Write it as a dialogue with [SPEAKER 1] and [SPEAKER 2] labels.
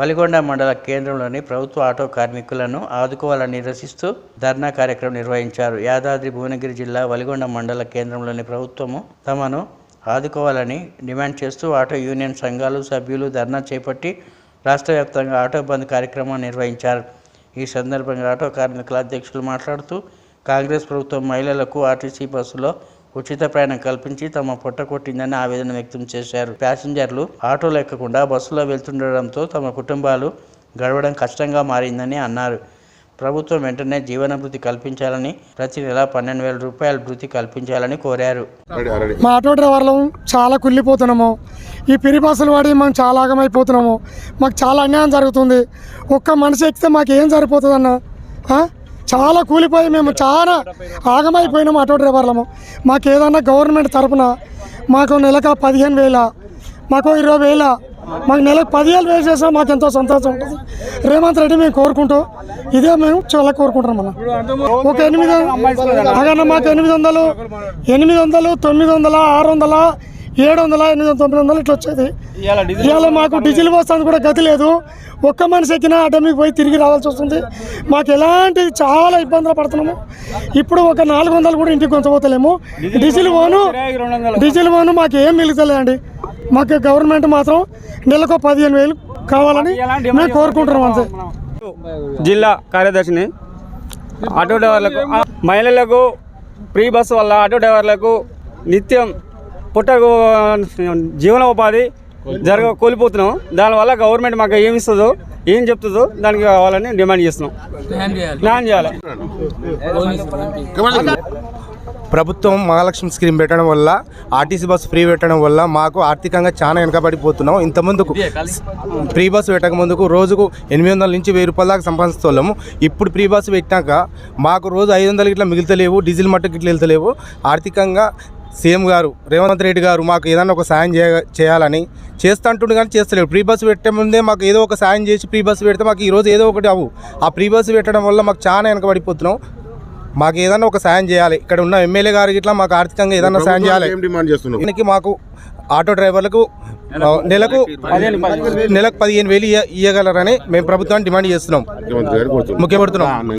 [SPEAKER 1] వలిగొండ మండల కేంద్రంలోని ప్రభుత్వ ఆటో కార్మికులను ఆదుకోవాలని నిరసిస్తూ ధర్నా కార్యక్రమం నిర్వహించారు. యాదాద్రి భువనగిరి జిల్లా వలిగొండ మండల కేంద్రంలోని ప్రభుత్వము తమను ఆదుకోవాలని డిమాండ్ చేస్తూ ఆటో యూనియన్ సంఘాలు సభ్యులు ధర్నా చేపట్టి రాష్ట్ర వ్యాప్తంగా ఆటో బంద్ కార్యక్రమం నిర్వహించారు. ఈ సందర్భంగా ఆటో కార్మికుల అధ్యక్షులు మాట్లాడుతూ కాంగ్రెస్ ప్రభుత్వం మహిళలకు ఆర్టీసీ బస్సులో ఉచిత ప్రయాణం కల్పించి తమ పొట్ట కొట్టిందని ఆవేదన వ్యక్తం చేశారు. ప్యాసింజర్లు ఆటోలు ఎక్కకుండా బస్సులో వెళ్తుండడంతో తమ కుటుంబాలు గడవడం కష్టంగా మారిందని అన్నారు. ప్రభుత్వం వెంటనే జీవన భృతి కల్పించాలని ప్రతి నెల పన్నెండు వేల రూపాయల భృతి కల్పించాలని కోరారు.
[SPEAKER 2] మా ఆటో డ్రైవర్లు చాలా కుళ్ళిపోతున్నాము. ఈ పిరి బస్సులు వాడి మేము చాలా ఆగమైపోతున్నాము. మాకు చాలా అన్యాయం జరుగుతుంది. ఒక్క మనిషి ఎక్కితే మాకు ఏం సరిపోతుంది అన్న ఆ? చాలా కూలిపోయి మేము చాలా ఆగమైపోయినాము ఆటో డ్రైవర్లము. మాకు ఏదన్నా గవర్నమెంట్ తరపున మాకు నెలకు పదిహేను వేల మాకు ఇరవై వేల మాకు నెలకు పదివేలు వేలు చేసినా మాకు ఎంతో సంతోషం ఉంటుంది. రేవంత్ రెడ్డి మేము కోరుకుంటూ ఇదే మేము చాలా కోరుకుంటున్నాం అన్న ఒక ఎనిమిది అగన్న మాకు ఎనిమిది వందలు ఎనిమిది వందలు తొమ్మిది వందల ఆరు వందల ఏడు వందల ఎనిమిది వందల తొమ్మిది వందలు ఇట్లా వచ్చేది. ఇవాళ మాకు డీజిల్ వస్తుంది కూడా గతి లేదు. ఒక్క మనిషి ఎక్కినా అడ్డమికి పోయి తిరిగి రావాల్సి వస్తుంది. మాకు ఎలాంటి చాలా ఇబ్బందులు పడుతున్నాము. ఇప్పుడు ఒక నాలుగు వందలు కూడా ఇంటికి కొంచపోతలేము డీజిల్ పోను డీజిల్ పోను మాకు ఏం మిగులుతలేదండి మాకు గవర్నమెంట్ మాత్రం నెలకు పదిహేను వేలు కావాలని మేము కోరుకుంటున్నాం అంతే.
[SPEAKER 3] జిల్లా కార్యదర్శిని ఆటో డ్రైవర్లకు మహిళలకు ఫ్రీ బస్సు వల్ల ఆటో డ్రైవర్లకు నిత్యం పుట్టకు జీవనోపాధి జరగ కోల్పోతున్నాం. దానివల్ల గవర్నమెంట్ మాకు ఏమి ఇస్తుందో ఏం చెప్తుందో దానికి కావాలని డిమాండ్ చేస్తున్నాం. చేయాలి.
[SPEAKER 4] ప్రభుత్వం మహాలక్ష్మి స్కీమ్ పెట్టడం వల్ల ఆర్టీసీ బస్సు ఫ్రీ పెట్టడం వల్ల మాకు ఆర్థికంగా చాలా వెనకబడిపోతున్నాం. ఇంత ముందుకు ఫ్రీ బస్సు పెట్టక ముందుకు రోజుకు ఎనిమిది వందల నుంచి వెయ్యి రూపాయల దాకా సంపాదిస్తున్నాము ఇప్పుడు ఫ్రీ బస్సు పెట్టాక మాకు రోజు ఐదు వందలు ఇట్లా మిగులుతలేవు డీజిల్ మట్టుకు ఇట్లా వెళ్తలేవు. ఆర్థికంగా సీఎం గారు రేవంత్ రెడ్డి గారు మాకు ఏదైనా ఒక సాయం చేయ చేయాలని చేస్తా అంటుండే కానీ చేస్తలేరు. ఫ్రీ బస్సు పెట్టే ముందే మాకు ఏదో ఒక సాయం చేసి ఫ్రీ బస్సు పెడితే మాకు ఈరోజు ఏదో ఒకటి అవు ఆ ఫ్రీ బస్సు పెట్టడం వల్ల మాకు చాలా వెనకబడిపోతున్నాం. మాకు ఏదైనా ఒక సాయం చేయాలి. ఇక్కడ ఉన్న ఎమ్మెల్యే గారికి ఇట్లా మాకు ఆర్థికంగా ఏదైనా సాయం చేయాలి. దీనికి మాకు ఆటో డ్రైవర్లకు నెలకు నెలకు పదిహేను వేలు. ఇయ్యగలరని మేము ప్రభుత్వాన్ని డిమాండ్ చేస్తున్నాం. ముఖ్యపడుతున్నాం.